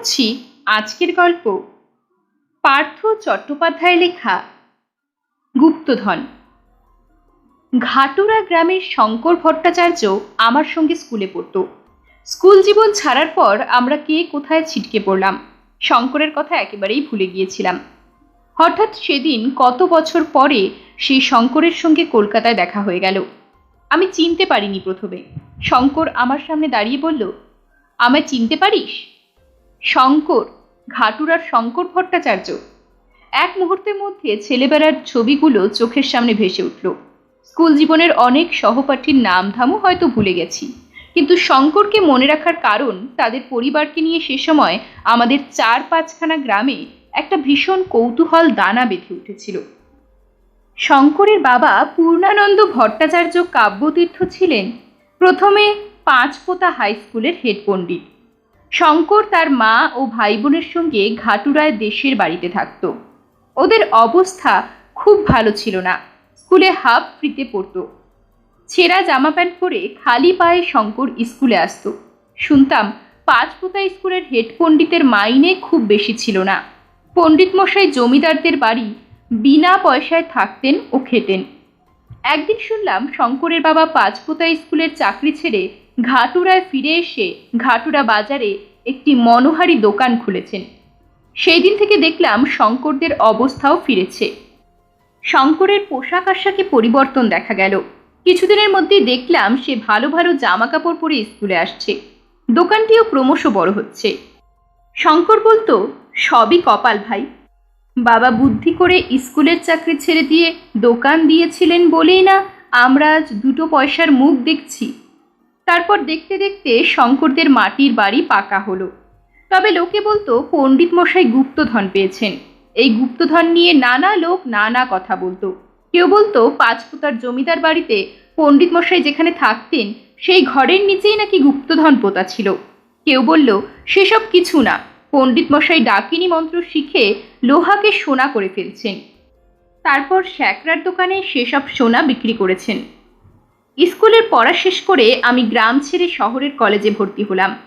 করছি আজকের গল্প। পার্থ চট্টোপাধ্যায় লেখা। গুপ্তধন। ঘাটুরা গ্রামের শঙ্কর ভট্টাচার্য আমার সঙ্গে স্কুলে পড়তো। স্কুল জীবন ছাড়ার পর আমরা কে কোথায় ছিটকে পড়লাম, শঙ্করের কথা একেবারেই ভুলে গিয়েছিলাম। হঠাৎ সেদিন কত বছর পরে সেই শঙ্করের সঙ্গে কলকাতায় দেখা হয়ে গেল। আমি চিনতে পারিনি প্রথমে। শঙ্কর আমার সামনে দাঁড়িয়ে বলল, আমায় চিনতে পারিস? শঙ্কর, ঘাটুরার শঙ্কর ভট্টাচার্য। এক মুহূর্তের মধ্যে ছেলেবেলার ছবিগুলো চোখের সামনে ভেসে উঠল। স্কুল জীবনের অনেক সহপাঠীর নাম ধামও হয়তো ভুলে গেছি। কিন্তু শঙ্করকে মনে রাখার কারণ তাদের পরিবারকে নিয়ে সে সময় আমাদের চার পাঁচখানা গ্রামে একটা ভীষণ কৌতূহল দানা বেঁধে উঠেছিল। শঙ্করের বাবা পূর্ণানন্দ ভট্টাচার্য কাব্যতীর্থ ছিলেন প্রথমে পাঁচপোতা হাই স্কুলের হেড পণ্ডিত। শঙ্কর তার মা ও ভাই বোনের সঙ্গে ঘাটুরায় দেশের বাড়িতে থাকত। ওদের অবস্থা খুব ভালো ছিল না। স্কুলে হাফ ফ্রিতে পড়তো। ছেঁড়া জামা প্যান্ট পরে খালি পায়ে শঙ্কর স্কুলে আসতো। শুনতাম পাঁচপোতা স্কুলের হেড পণ্ডিতের মাইনে খুব বেশি ছিল না। পণ্ডিত মশাই জমিদারদের বাড়ি বিনা পয়সায় থাকতেন ও খেতেন। একদিন শুনলাম শঙ্করের বাবা পাঁচপোতা স্কুলের চাকরি ছেড়ে ঘাটুরায় ফিরে এসে ঘাটুরা বাজারে একটি মনোহারি দোকান খুলেছেন। সেই দিন থেকে দেখলাম শঙ্করদের অবস্থাও ফিরেছে। শঙ্করের পোশাক আশাকে পরিবর্তন দেখা গেল। কিছুদিনের মধ্যেই দেখলাম সে ভালো ভালো জামা কাপড় পরে স্কুলে আসছে। দোকানটিও ক্রমশ বড় হচ্ছে। শঙ্কর বলতো, সবই কপাল ভাই। বাবা বুদ্ধি করে স্কুলের চাকরি ছেড়ে দিয়ে দোকান দিয়েছিলেন বলেই না আমরা আজ দুটো পয়সার মুখ দেখছি। তারপর দেখতে দেখতে শঙ্করদের মাটির বাড়ি পাকা হলো। তবে লোকে বলতো, পণ্ডিত মশাই গুপ্তধন পেয়েছেন। এই গুপ্তধন নিয়ে নানা লোক নানা কথা বলতো। কেউ বলতো পাঁচপুতার জমিদার বাড়িতে পণ্ডিত মশাই যেখানে থাকতেন, সেই ঘরের নিচেই নাকি গুপ্তধন পোতা ছিল। কেউ বলল, সেসব কিছু না। পণ্ডিত মশাই ডাকিনী মন্ত্র শিখে লোহাকে সোনা করে ফেলছেন। তারপর শ্যাকরার দোকানে সেসব সোনা বিক্রি করেছেন। স্কুলের পড়া শেষ করে আমি গ্রাম ছেড়ে শহরের কলেজে ভর্তি হলাম।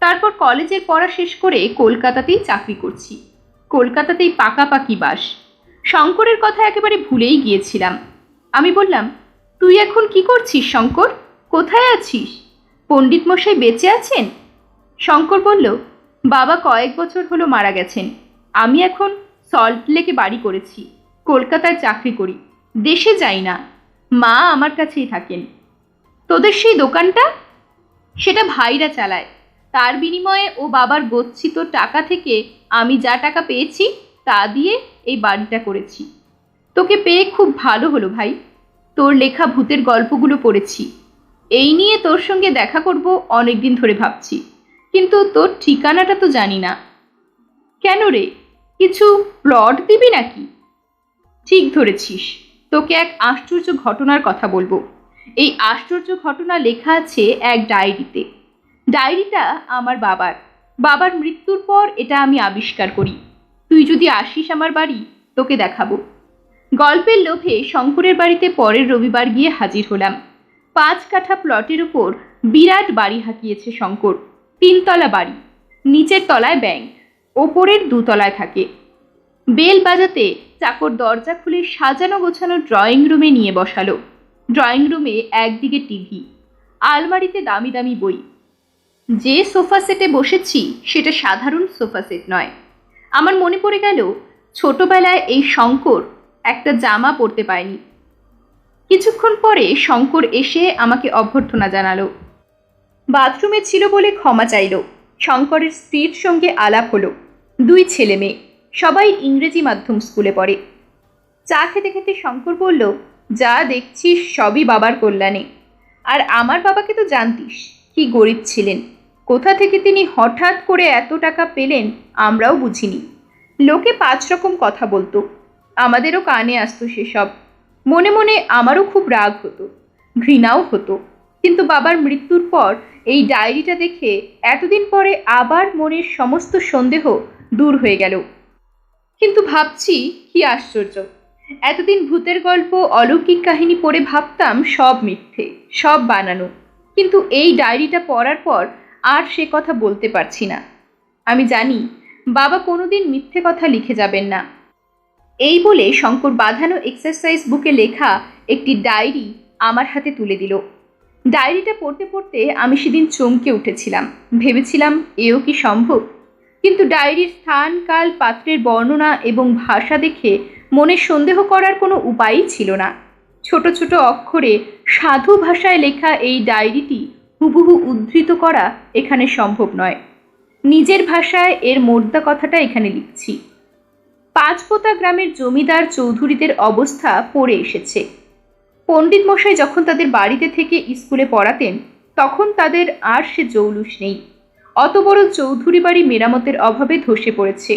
তারপর কলেজের পড়া শেষ করে কলকাতাতেই চাকরি করছি। কলকাতাতেই পাকাপাকি বাস। শঙ্করের কথা একেবারে ভুলেই গিয়েছিলাম। আমি বললাম, তুই এখন কি করছিস, শঙ্কর? কোথায় আছিস? পণ্ডিত মশাই বেঁচে আছেন? শঙ্কর বলল, বাবা কয়েক বছর হলো মারা গেছেন। আমি এখন সল্ট লেকে বাড়ি করেছি। কলকাতায় চাকরি করি। দেশে যাই না। মা আমার কাছেই থাকেন। তোদের সেই দোকানটা? সেটা ভাইরা চালায়। তার বিনিময়ে ও বাবার গচ্ছিত টাকা থেকে আমি যা টাকা পেয়েছি, তা দিয়ে এই বাড়িটা করেছি। তোকে পেয়ে খুব ভালো হলো ভাই। তোর লেখা ভূতের গল্পগুলো পড়েছি। এই নিয়ে তোর সঙ্গে দেখা করব অনেক দিন ধরে ভাবছি। কিন্তু তোর ঠিকানাটা তো জানি না। কেন রে? কিছু প্লট দিবি নাকি? ঠিক ধরেছিস। তোকে এক আশ্চর্য ঘটনার কথা বলব। এই আশ্চর্য ঘটনা লেখা আছে এক ডায়েরিতে। ডায়েরিটা আমার বাবার। বাবার মৃত্যুর পর এটা আমি আবিষ্কার করি। তুই যদি আসিস আমার বাড়ি, তোকে দেখাবো। গল্পের লোভে শঙ্করের বাড়িতে পরের রবিবার গিয়ে হাজির হলাম। পাঁচ কাঠা প্লটের উপর বিরাট বাড়ি হাঁকিয়েছে শঙ্কর। তিনতলা বাড়ি। নিচের তলায় ব্যাংক, ওপরের দুতলায় থাকে। বেল বাজাতে চাকর দরজা খুলে সাজানো গোছানো ড্রয়িং রুমে নিয়ে বসালো। ড্রয়িং রুমে একদিকে টিভি, আলমারিতে দামি দামি বই। যে সোফা সেটে বসেছি সেটা সাধারণ সোফা সেট নয়। আমার মনে পড়ে গেল, ছোটবেলায় এই শঙ্কর একটা জামা পরতে পায়নি কিছুক্ষণ পরে শঙ্কর এসে আমাকে অভ্যর্থনা জানালো। বাথরুমে ছিল বলে ক্ষমা চাইল। শঙ্করের স্ত্রীর সঙ্গে আলাপ হলো। দুই ছেলে মেয়ে, সবাই ইংরেজি মাধ্যম স্কুলে পড়ে। চা খেতে খেতে শঙ্কর বলল যা দেখছিস সবই বাবার কল্যাণে। আর আমার বাবাকে তো জানতিস, কি গরিব ছিলেন। কোথা থেকে তিনি হঠাৎ করে এত টাকা পেলেন আমরাও বুঝিনি। লোকে পাঁচ রকম কথা বলতো। আমাদেরও কানে আসতো সেসব। মনে মনে আমারও খুব রাগ হতো, ঘৃণাও হতো। কিন্তু বাবার মৃত্যুর পর এই ডায়েরিটা দেখে এতদিন পরে আবার মনের সমস্ত সন্দেহ দূর হয়ে গেল। কিন্তু ভাবছি কি আশ্চর্য। এতদিন ভূতের গল্প, অলৌকিক কাহিনী পড়ে ভাবতাম সব মিথ্যে, সব বানানো। কিন্তু এই ডায়েরিটা পড়ার পর আর সে কথা বলতে পারছি না। আমি জানি, বাবা কোনোদিন মিথ্যে কথা লিখে যাবেন না। এই বলে শঙ্কর বাঁধানো এক্সারসাইজ বুকে লেখা একটি ডায়েরি আমার হাতে তুলে দিল। ডায়েরিটা পড়তে পড়তে আমি সেদিন চমকে উঠেছিলাম। ভেবেছিলাম, এও কি সম্ভব? কিন্তু ডায়েরির স্থান, কাল, পাত্রের বর্ণনা এবং ভাষা দেখে মনে সন্দেহ করার কোনো উপায়ই ছিল না। ছোট ছোট অক্ষরে সাধু ভাষায় লেখা এই ডায়েরিটি হুবহু উদ্ধৃত করা এখানে সম্ভব নয়। নিজের ভাষায় এর মোদ্দা কথাটা এখানে লিখছি। পাঁচপোতা গ্রামের জমিদার চৌধুরীদের অবস্থা পড়ে এসেছে। পণ্ডিত মশাই যখন তাদের বাড়িতে থেকে স্কুলে পড়াতেন, তখন তাদের আর সে জৌলুস নেই। অত বড় চৌধুরী বাড়ি মেরামতের অভাবে ধসে পড়েছে।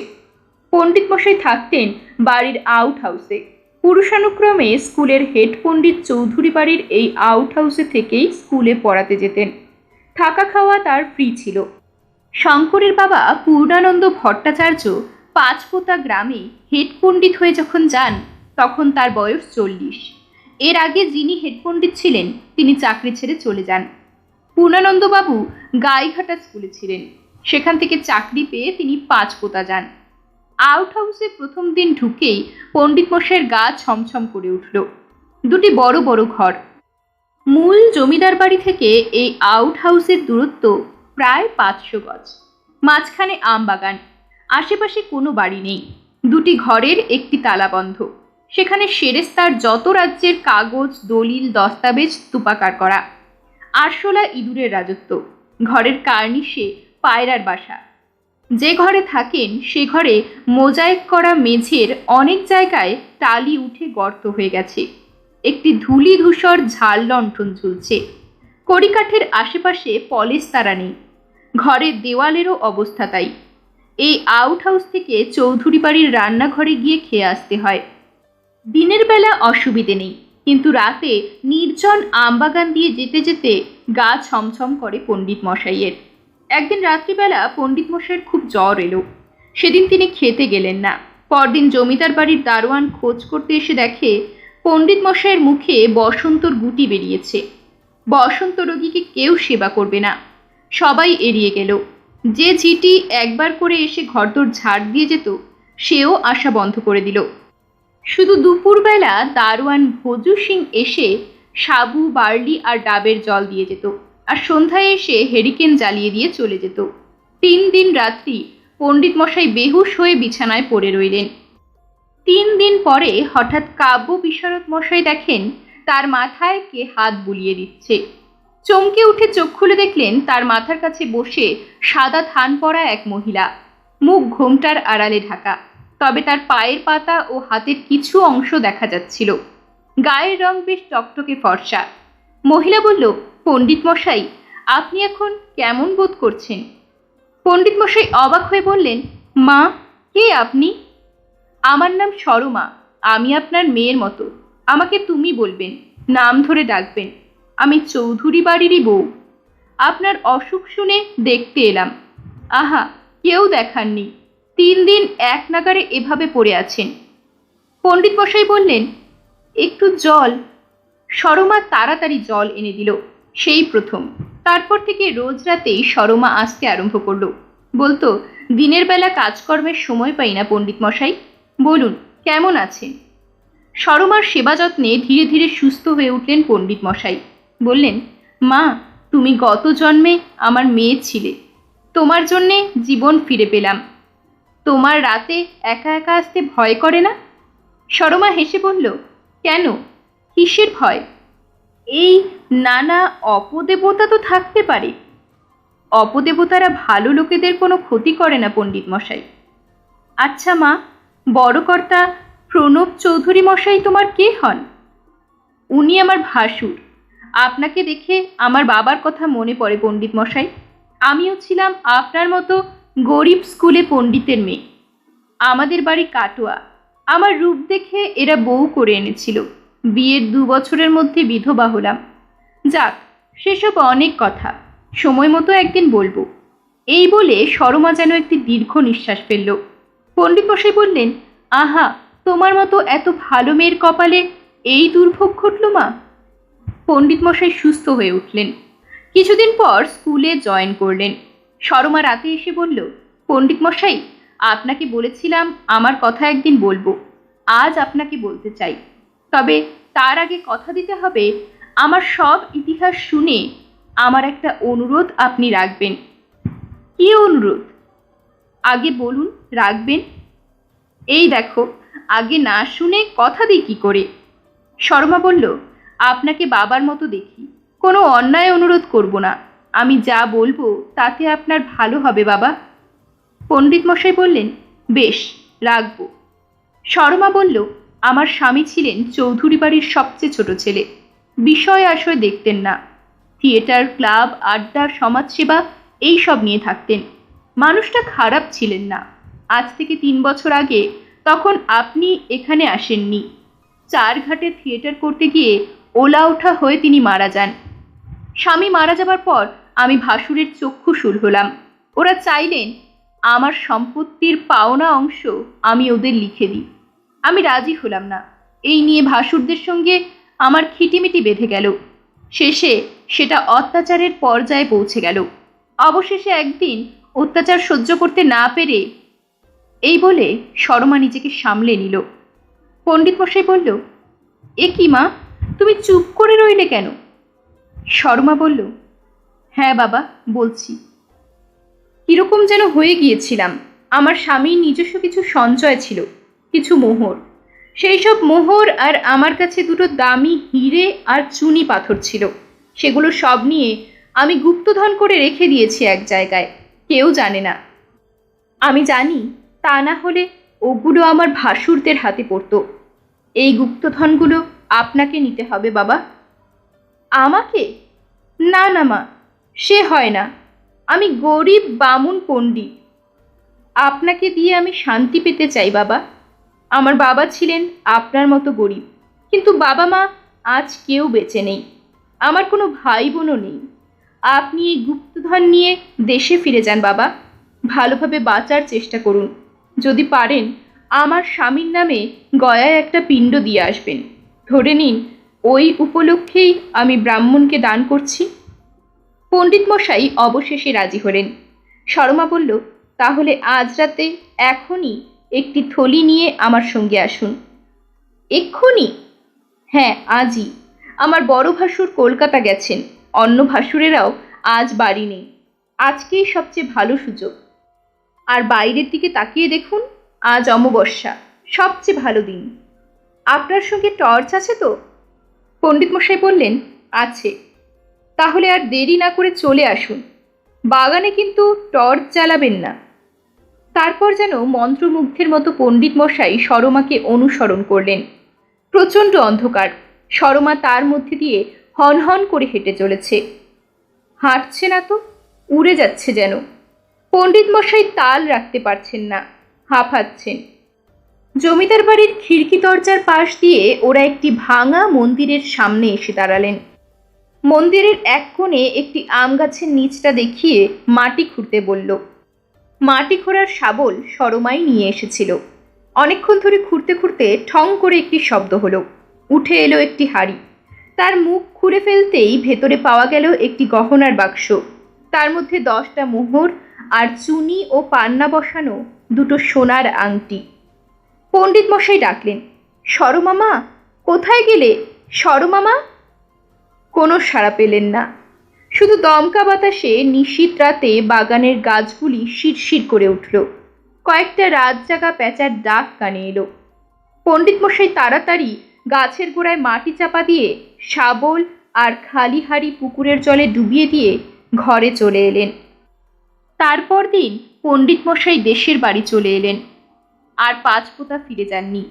পণ্ডিত মশাই থাকতেন বাড়ির আউট হাউসে পুরুষানুক্রমে স্কুলের হেড পণ্ডিত চৌধুরী বাড়ির এই আউট হাউসে থেকেই স্কুলে পড়াতে যেতেন। থাকা খাওয়া তার ফ্রি ছিল। শঙ্করের বাবা পূর্ণানন্দ ভট্টাচার্য পাঁচপোতা গ্রামে হেড পণ্ডিত হয়ে যখন যান, তখন তার বয়স চল্লিশ। এর আগে যিনি হেড পণ্ডিত ছিলেন, তিনি চাকরি ছেড়ে চলে যান। পূর্ণানন্দবাবু গাইঘাটা স্কুলে ছিলেন। সেখান থেকে চাকরি পেয়ে তিনি পাঁচপোতা যান। আউট হাউসে প্রথম দিন ঢুকেই পণ্ডিত মশাইয়ের গা ছমছম করে উঠল। দুটি বড় বড় ঘর। মূল জমিদার বাড়ি থেকে এই আউট হাউসের দূরত্ব প্রায় পাঁচশো গজ। মাঝখানে আম বাগান আশেপাশে কোনো বাড়ি নেই। দুটি ঘরের একটি তালা বন্ধ সেখানে সেরেস্তার যত রাজ্যের কাগজ, দলিল, দস্তাবেজ তুপাকার করা। আরশোলা ইঁদুরের রাজত্ব। ঘরের কার্নিশে পায়রার বাসা। যে ঘরে থাকেন, সে ঘরে মোজাইক করা মেঝের অনেক জায়গায় টালি উঠে গর্ত হয়ে গেছে। একটি ধুলি ধূসর ঝাল লণ্ঠন ঝুলছে। কড়িকাঠের আশেপাশে পলিশ তারা নেই। ঘরের দেওয়ালেরও অবস্থা তাই। এই আউট হাউস থেকে চৌধুরী বাড়ির রান্নাঘরে গিয়ে খেয়ে আসতে হয়। দিনের বেলা অসুবিধে নেই, কিন্তু রাতে নির্জন আমবাগান দিয়ে যেতে যেতে গা ছমছম করে পণ্ডিত মশাইয়ের। একদিন রাত্রিবেলা পণ্ডিত মশাইয়ের খুব জ্বর এলো। সেদিন তিনি খেতে গেলেন না। পরদিন জমিদার বাড়ির দারোয়ান খোঁজ করতে এসে দেখে পণ্ডিত মশাইয়ের মুখে বসন্তর গুটি বেরিয়েছে। বসন্ত রোগীকে কেউ সেবা করবে না। সবাই এড়িয়ে গেল। যে ঝিটি একবার করে এসে ঘরদোর ঝাড় দিয়ে যেত, সেও আশা বন্ধ করে দিল। শুধু দুপুরবেলা দারোয়ান ভজু সিং এসে সাবু, বার্লি আর ডাবের জল দিয়ে যেত। আর সন্ধ্যায় এসে হেরিকেন জ্বালিয়ে দিয়ে চলে যেত। তিন দিন রাত্রি পণ্ডিত মশাই বেহুশ হয়ে বিছানায় পড়ে রইলেন। তিন দিন পরে হঠাৎ কাব্য বিশারদ মশাই দেখেন তার মাথায় কে হাত বুলিয়ে দিচ্ছে। চমকে উঠে চোখ খুলে দেখলেন তার মাথার কাছে বসে সাদা থান পরা এক মহিলা। মুখ ঘোমটার আড়ালে ঢাকা। তবে তার পায়ের পাতা ও হাতের কিছু অংশ দেখা যাচ্ছিল। গায়ের রং বেশ টকটকে ফর্সা। মহিলা বলল পণ্ডিত মশাই আপনি এখন কেমন বোধ করছেন? পণ্ডিত মশাই অবাক হয়ে বললেন, মা, কে আপনি? আমার নাম সরমা, আমি আপনার মেয়ের মতো। আমাকে তুমি বলবেন, নাম ধরে ডাকবেন। আমি চৌধুরী বাড়িরই বউ। আপনার অসুখ শুনে দেখতে এলাম। আহা, কেউ দেখাননি। তিন দিন এক নাগারে এভাবে পড়ে আছেন। পণ্ডিত মশাই বললেন, একটু জল। সরমা তাড়াতাড়ি জল এনে দিল। সেই প্রথম। তারপর থেকে রোজ রাতেই সরমা আসতে আরম্ভ করল। বলতো, দিনের বেলা কাজকর্মের সময় পাই না পণ্ডিত মশাই। বলুন, কেমন আছেন সরমার সেবা যত্নে ধীরে ধীরে সুস্থ হয়ে উঠলেন পণ্ডিত মশাই। বললেন, মা, তুমি গত জন্মে আমার মেয়ে ছিলে। তোমার জন্যে জীবন ফিরে পেলাম। তোমার রাতে একা একা আসতে ভয় করে না? সরমা হেসে বলল, কেন? কিসের ভয়? এই নানা অপদেবতা তো থাকতে পারে। অপদেবতারা ভালো লোকেদের কোনো ক্ষতি করে না, পণ্ডিত মশাই। আচ্ছা মা, বড় কর্তা প্রণব চৌধুরী মশাই তোমার কে হন? উনি আমার ভাসুর। আপনাকে দেখে আমার বাবার কথা মনে পড়ে, পণ্ডিত মশাই। আমিও ছিলাম আপনার মতো গরিব স্কুলে পণ্ডিতের মেয়ে। আমাদের বাড়ি কাটোয়া। আমার রূপ দেখে এরা বউ করে এনেছিল। বিয়ের দু বছরের মধ্যে বিধবা হলাম। যাক, সেসব অনেক কথা। সময় মতো একদিন বলব। এই বলে সরমা যেন একটি দীর্ঘ নিঃশ্বাস ফেলল। পণ্ডিত মশাই বললেন, আহা, তোমার মতো এত ভালো মেয়ের কপালে এই দুর্ভোগ ঘটল মা? পণ্ডিত মশাই সুস্থ হয়ে উঠলেন। কিছুদিন পর স্কুলে জয়েন করলেন। সরমা রাতে এসে বলল, পণ্ডিত মশাই, আপনাকে বলেছিলাম আমার কথা একদিন বলব। আজ আপনাকে বলতে চাই। তবে তার আগে কথা দিতে হবে আমার সব ইতিহাস শুনে আমার একটা অনুরোধ আপনি রাখবেন। কি অনুরোধ? আগে বলুন, রাখবেন? এই দেখো, আগে না শুনে কথা দিই কি করে? শর্মা বলল, আপনাকে বাবার মতো দেখি, কোনো অন্যায় অনুরোধ করব না। আমি যা বলব তাতে আপনার ভালো হবে বাবা। পণ্ডিত মশাই বললেন, বেশ, রাখব। শর্মা বলল, আমার স্বামী ছিলেন চৌধুরী বাড়ির সবচেয়ে ছোট ছেলে। বিষয় আশয় দেখতেন না। থিয়েটার, ক্লাব, আড্ডা, সমাজসেবা, এই সব নিয়ে থাকতেন। মানুষটা খারাপ ছিলেন না। আজ থেকে তিন বছর আগে তখন আপনি এখানে আসেননি। চার ঘাটে থিয়েটার করতে গিয়ে ওলা ওঠা হয়ে তিনি মারা যান। স্বামী মারা যাবার পর আমি ভাসুরের চক্ষুশূল হলাম। ওরা চাইলেন, আমার সম্পত্তির পাওনা অংশ আমি ওদের লিখে দিই। আমি রাজি হলাম না। এই নিয়ে ভাসুরদের সঙ্গে আমার খিটিমিটি বেঁধে গেল। শেষে সেটা অত্যাচারের পর্যায়ে পৌঁছে গেল। অবশেষে একদিন অত্যাচার সহ্য করতে না পেরে এই বলে শর্মা নিজেকে সামলে নিল। পণ্ডিত মশাই বলল, এ কি মা, তুমি চুপ করে রইলে কেন? শর্মা বলল হ্যাঁ বাবা, বলছি। কীরকম যেন হয়ে গিয়েছিলাম। আমার স্বামীর নিজস্ব কিছু সঞ্চয় ছিল, কিছু মোহর। সেই সব মোহর আর আমার কাছে দুটো দামি হিরে আর চুনি পাথর ছিল। সেগুলো সব নিয়ে আমি গুপ্তধন করে রেখে দিয়েছি এক জায়গায়। কেউ জানে না। আমি জানি তা না হলে ওগুলো আমার ভাসুরদের হাতে পড়তো। এই গুপ্তধনগুলো আপনাকে নিতে হবে, বাবা। আমাকে? না না, মা, সে হয় না। আমি গরিব বামুন পণ্ডিত। আপনাকে দিয়ে আমি শান্তি পেতে চাই, বাবা। আমার বাবা ছিলেন আপনার মতো গরিব। কিন্তু বাবা মা আজ কেউ বেঁচে নেই। আমার কোনো ভাই বোনও নেই। আপনি এই গুপ্তধন নিয়ে দেশে ফিরে যান বাবা। ভালোভাবে বাঁচার চেষ্টা করুন। যদি পারেন, আমার স্বামীর নামে গয়ায় একটা পিণ্ড দিয়ে আসবেন। ধরে নিন, ওই উপলক্ষেই আমি ব্রাহ্মণকে দান করছি। পণ্ডিত মশাই অবশেষে রাজি হলেন। শর্মা বলল, তাহলে আজ রাতে এখনই একটি থলি নিয়ে আমার সঙ্গে আসুন। এক্ষুনি? হ্যাঁ আজই। আমার বড় ভাসুর কলকাতা গেছেন। অন্য ভাসুরেরাও আজ বাড়ি নেই। আজকেই সবচেয়ে ভালো সুযোগ। আর বাইরের দিকে তাকিয়ে দেখুন, আজ অমাবস্যা, সবচেয়ে ভালো দিন। আপনার সঙ্গে টর্চ আছে তো? পণ্ডিত মশাই বললেন, আছে। তাহলে আর দেরি না করে চলে আসুন। বাগানে কিন্তু টর্চ জ্বালাবেন না। তারপর যেন মন্ত্রমুগ্ধের মতো পণ্ডিত মশাই সরমাকে অনুসরণ করলেন। প্রচণ্ড অন্ধকার। সরমা তার মধ্যে দিয়ে হন হন করে হেঁটে চলেছে। হাঁটছে না তো? উড়ে যাচ্ছে যেন। পণ্ডিত মশাই তাল রাখতে পারছেন না। হাঁপাচ্ছেন। জমিদার বাড়ির খিড়কি দরজার পাশ দিয়ে ওরা একটি ভাঙা মন্দিরের সামনে এসে দাঁড়ালেন। মন্দিরের এক কোণে একটি আম গাছের নিচটা দেখিয়ে মাটি খুঁড়তে বলল মাটি খোঁড়ার শাবল সরমাই নিয়ে এসেছিল। অনেকক্ষণ ধরে খুঁড়তে খুঁড়তে ঠং করে একটি শব্দ হলো। উঠে এলো একটি হাড়ি। তার মুখ খুঁড়ে ফেলতেই ভেতরে পাওয়া গেল একটি গহনার বাক্স। তার মধ্যে দশটা মোহর আর চুনি ও পান্না বসানো দুটো সোনার আংটি। পণ্ডিত মশাই ডাকলেন, সরমামা, কোথায় গেলে? সরমামা? কোনো সাড়া পেলেন না। শুধু দমকা বাতাসে নিশীত রাতে বাগানের গাছগুলি শিরশির করে উঠল। কয়েকটা রাত জাগা প্যাঁচার ডাক কানে এলো। পণ্ডিত মশাই তাড়াতাড়ি গাছের গোড়ায় মাটি চাপা দিয়ে শাবল আর খালি হাড়ি পুকুরের জলে ডুবিয়ে দিয়ে ঘরে চলে এলেন। তারপর দিন পণ্ডিত মশাই দেশের বাড়ি চলে এলেন। আর পাঁচ পোতা ফিরে যাননি।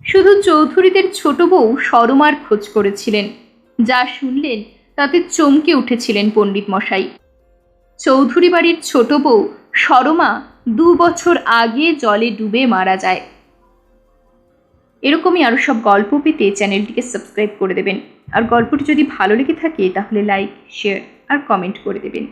শুধু চৌধুরীদের ছোট বউ সরমার খোঁজ করেছিলেন, যা শুনলেন তাতে চমকে উঠেছিলেন পণ্ডিত মশাই। চৌধুরী বাড়ির ছোট বউ সরমা দু বছর আগে জলে ডুবে মারা যায়। এরকমই আরও সব গল্প পেতে চ্যানেলটিকে সাবস্ক্রাইব করে দেবেন। আর গল্পটি যদি ভালো লেগে থাকে তাহলে লাইক, শেয়ার আর কমেন্ট করে দেবেন।